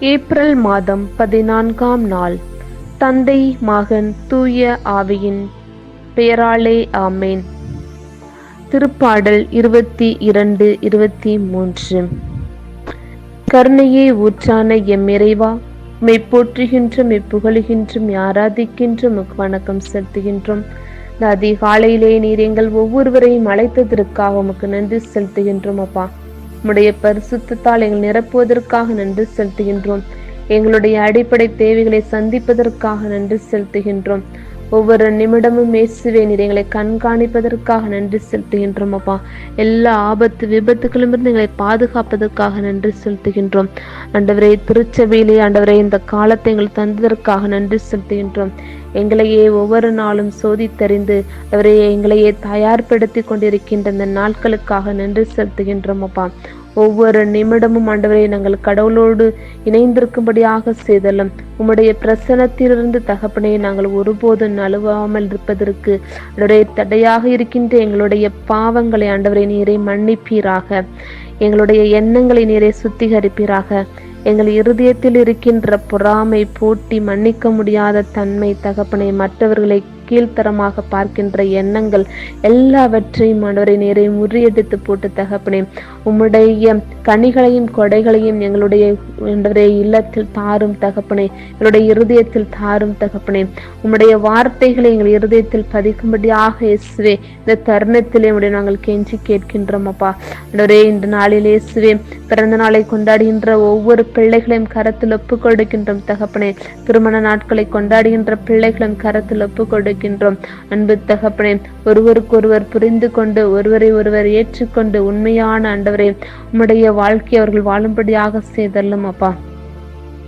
April மாதம் பதினான்காம் நாள். தந்தை மகன் தூய ஆவியின் பெயராலே ஆமேன். திருப்பாடல் இருபத்தி இரண்டு இருபத்தி மூன்று. கருணையே ஊற்றான எம் இறைவா மெய் போற்றுகின்றோம் மெய் புகழுகின்றும் வணக்கம் செலுத்துகின்றோம். இந்த அதிகாலையிலே நீர் எங்கள் ஒவ்வொருவரையும் அழைத்ததற்காக உமக்கு நன்றி செலுத்துகின்றோம் அப்பா. உம்முடைய பரிசுத்தால் எங்கள் நிரப்புவதற்காக நன்றி செலுத்துகின்றோம். எங்களுடைய அடிப்படை தேவைகளை சந்திப்பதற்காக நன்றி செலுத்துகின்றோம். ஒவ்வொரு நிமிடமும் இயேசுவே நீர் எங்களை கண்காணிப்பதற்காக நன்றி செலுத்துகின்றோம் அப்பா. எல்லா ஆபத்து விபத்துகளும் இருந்து எங்களை பாதுகாப்பதற்காக நன்றி செலுத்துகின்றோம். அண்டவரை திருச்சபையிலே அண்டவரை இந்த காலத்தை எங்கள் தந்ததற்காக நன்றி செலுத்துகின்றோம். எங்களையே ஒவ்வொரு நாளும் சோதித்தறிந்து அவரை எங்களையே தயார்படுத்தி கொண்டிருக்கின்ற இந்த நாட்களுக்காக நன்றி செலுத்துகின்றோம் அப்பா. ஒவ்வொரு நிமிடமும் ஆண்டவரை நாங்கள் கடவுளோடு இணைந்திருக்கும்படியாக செய்தலும். உம்முடைய பிரசனத்திலிருந்து தகப்பனை நாங்கள் ஒருபோதும் நழுவாமல் இருப்பதற்கு அவருடைய தடையாக இருக்கின்ற எங்களுடைய பாவங்களை ஆண்டவரை நீரை மன்னிப்பீராக. எங்களுடைய எண்ணங்களை நீரை சுத்திகரிப்பீராக. எங்கள் இருதயத்தில் இருக்கின்ற பொறாமை போட்டி மன்னிக்க முடியாத தன்மை தகப்பனை மற்றவர்களை கீழ்த்தரமாக பார்க்கின்ற எண்ணங்கள் எல்லாவற்றையும் ஆண்டவரை நேரை முறியடித்து போட்டு தகப்பனே. உம்முடைய கனிகளையும் கொடைகளையும் எங்களுடைய ஆண்டவரே இல்லத்தில் தாரும் தகப்பனே. எங்களுடைய இருதயத்தில் தாரும் தகப்பனே. உம்முடைய வார்த்தைகளை எங்கள் இருதயத்தில் பதிக்கும்படியாக இயேசுவே இந்த தருணத்திலே உடைய நாங்கள் கெஞ்சி கேட்கின்றோம் அப்பா. ஆண்டவரே இந்த நாளில் இயேசுவே பிறந்த நாளை கொண்டாடுகின்ற ஒவ்வொரு பிள்ளைகளையும் கரத்தில் ஒப்புக் கொடுக்கின்றோம் தகப்பனே. திருமண நாட்களை கொண்டாடுகின்ற பிள்ளைகளும் கரத்தில் ஒப்பு கொண்டிருக்கின்றோம். அன்பு தகப்பனே ஒருவருக்கொருவர் புரிந்து கொண்டு ஒருவரை ஒருவர் ஏற்றுக்கொண்டு உண்மையான ஆண்டவரே உம்முடைய வாழ்க்கை அவர்கள் வாழும்படியாக செய்தல்லும் அப்பா.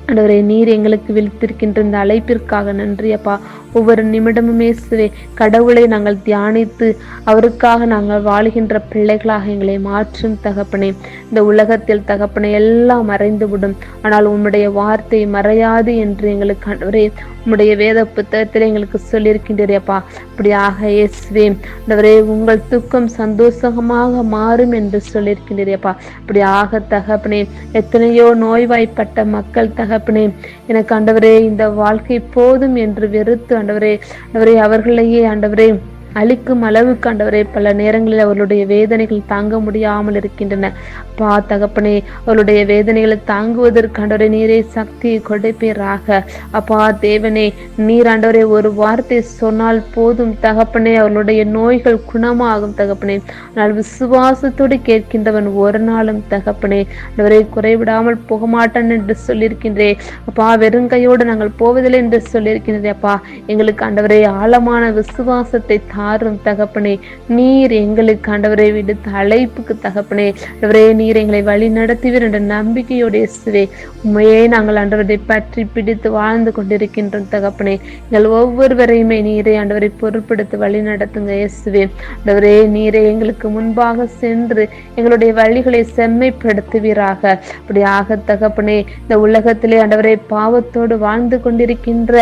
ஆண்டவரே நீர் எங்களுக்கு விழித்திருக்கின்ற இந்த அழைப்பிற்காக நன்றி அப்பா. ஒவ்வொரு நிமிடமுமே இயேசுவே கடவுளை நாங்கள் தியானித்து அவருக்காக நாங்கள் வாழுகின்ற பிள்ளைகளாக எங்களை மாற்றும் தகப்பனே. இந்த உலகத்தில் தகப்பனை எல்லாம் மறைந்துவிடும். ஆனால் உம்முடைய வார்த்தை மறையாது என்று எங்களுக்கு ஆண்டவரே உம்முடைய வேத புத்தகத்தில் எங்களுக்கு சொல்லியிருக்கின்றேப்பா அப்படியாக இயேசுவே அந்தவரே உங்கள் துக்கம் சந்தோஷமாக மாறும் என்று சொல்லியிருக்கின்றேப்பா அப்படியாக தகப்பனே எத்தனையோ நோய்வாய்ப்பட்ட மக்கள் தகப்பனே எனக்கு ஆண்டவரே இந்த வாழ்க்கை போதும் என்று வெறுத்து ஆண்டவரே. ஆண்டவரே அவர்களையே ஆண்டவரே. அழிக்கும் அளவுக்கு ஆண்டவரே பல நேரங்களில் அவர்களுடைய வேதனைகள் தாங்க முடியாமல் இருக்கின்றன. பா தகப்பனே அவளுடைய வேதனைகளை தாங்குவதற்கு நீரே சக்தி கொடுப்பீராக. அப்பா தேவனே நீராண்டவரே ஒரு வார்த்தை சொன்னால் போதும் தகப்பனே அவளுடைய நோய்கள் குணமாகும் தகப்பனே. ஆனால் விசுவாசத்தோடு கேட்கின்றவன் ஒரு நாளும் தகப்பனே ஆண்டவரை குறைவிடாமல் போக மாட்டான் என்று சொல்லியிருக்கின்றே. அப்பா வெறுங்கையோடு நாங்கள் போவதில்லை என்று சொல்லியிருக்கின்றே அப்பா. எங்களுக்கு ஆண்டவரே ஆழமான விசுவாசத்தை மாறும் தகப்பனே. நீர் எங்களுக்கு ஆண்டவரை விடுத்த அழைப்புக்கு தகப்பனே. ஆண்டவரே நீர் எங்களை வழி நடத்துவீர் என்ற நம்பிக்கையோடு இயேசுவே. உண்மையே நாங்கள் ஆண்டவரை பற்றி பிடித்து வாழ்ந்து கொண்டிருக்கின்றோம் தகப்பனே. எங்கள் ஒவ்வொருவரையுமே நீரை ஆண்டவரை பொருட்படுத்தி வழி நடத்துங்க இயேசுவே. ஆண்டவரே நீரை எங்களுக்கு முன்பாக சென்று எங்களுடைய வழிகளை செம்மைப்படுத்துவீராக. அப்படியாக தகப்பனே இந்த உலகத்திலே ஆண்டவரை பாவத்தோடு வாழ்ந்து கொண்டிருக்கின்ற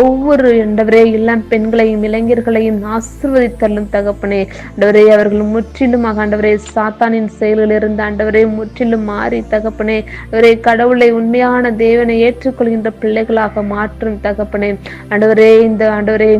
ஒவ்வொரு ஆண்டவரே இளம் பெண்களையும் இளைஞர்களையும் ஆசிர்வதித்தள்ளும் தகப்பனே. ஆண்டவரே அவர்கள் முற்றிலும் ஆண்டவரே சாத்தானின் செயலில் இருந்த ஆண்டவரே முற்றிலும் மாறி தகப்பனே. அவரே கடவுளை உண்மையான தேவனை ஏற்றுக்கொள்கின்ற பிள்ளைகளாக மாற்றும் தகப்பனே. ஆண்டவரே இந்த ஆண்டவரே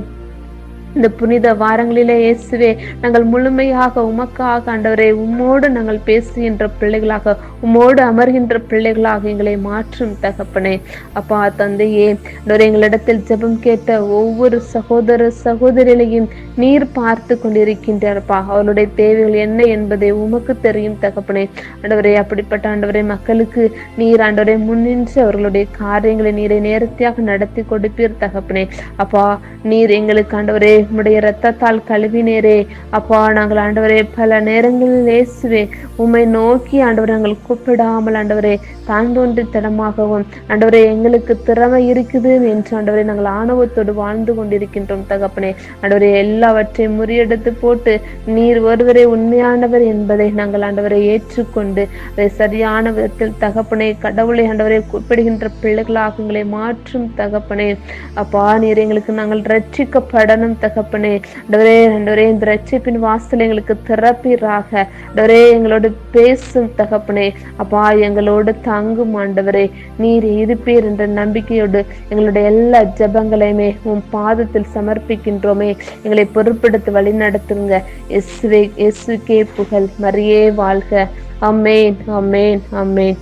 இந்த புனித வாரங்களிலே இயேசுவே நாங்கள் முழுமையாக உமக்காக ஆண்டவரே உம்மோடு நாங்கள் பேசுகின்ற பிள்ளைகளாக உம்மோடு அமர்கின்ற பிள்ளைகளாக எங்களை மாற்றும் தகப்பனே. அப்பா தந்தையே ஆண்டவரே எங்களிடத்தில் ஜெபம் கேட்ட ஒவ்வொரு சகோதர சகோதரிகளையும் நீர் பார்த்து கொண்டிருக்கின்றப்பா அவளுடைய தேவைகள் என்ன என்பதை உமக்கு தெரியும் தகப்பனே. ஆண்டவரே அப்படிப்பட்ட ஆண்டவரே மக்களுக்கு நீர் ஆண்டவரை முன்னின்று அவர்களுடைய காரியங்களை நீரை நேர்த்தியாக நடத்தி கொடுப்பீர் தகப்பனே. அப்பா நீர் எங்களுக்கு ஆண்டவரே உம்முடைய இரத்தத்தால் கழுவினேரே அப்பா நாங்கள் ஆண்டவரே பல நேரங்களில் இயேசுவே உம்மை நோக்கி ஆண்டவர் நாங்கள் கூப்பிடாமல் ஆண்டவரே தாழ்ந்தோன்றி தடமாகவும் ஆண்டவரே எங்களுக்கு திறமை இருக்குது என்று ஆண்டவரை நாங்கள் ஆணவத்தோடு வாழ்ந்து கொண்டிருக்கின்றோம் தகப்பனே. ஆண்டவரே எல்லாவற்றையும் முறியெடுத்து போட்டு நீர் ஒருவரே உண்மையானவர் என்பதை நாங்கள் ஆண்டவரை ஏற்றுக்கொண்டு அதை சரியான விதத்தில் தகப்பனை கடவுளை ஆண்டவரை கூப்பிடுகின்ற பிள்ளைகளாக எங்களை மாற்றும் தகப்பனே. அப்பா நீர் எங்களுக்கு நாங்கள் ரட்சிக்கப்படணும் தக தகப்பனே டவரே ஆண்டவரே இந்த ரட்சிப்பின் வாசல் எங்களுக்கு திறப்பீராக. டவரே எங்களோடு பேசும் தகப்பனே அப்பா எங்களோடு தங்கும் ஆண்டவரே. நீர் இருப்பீர் என்ற நம்பிக்கையோடு எங்களுடைய எல்லா ஜபங்களையுமே உன் பாதத்தில் சமர்ப்பிக்கின்றோமே. எங்களை பொருட்படுத்த வழி நடத்துங்க. எஸ்வே கே புகழ் மரியே வாழ்க. அமேன் அமேன் அமேன்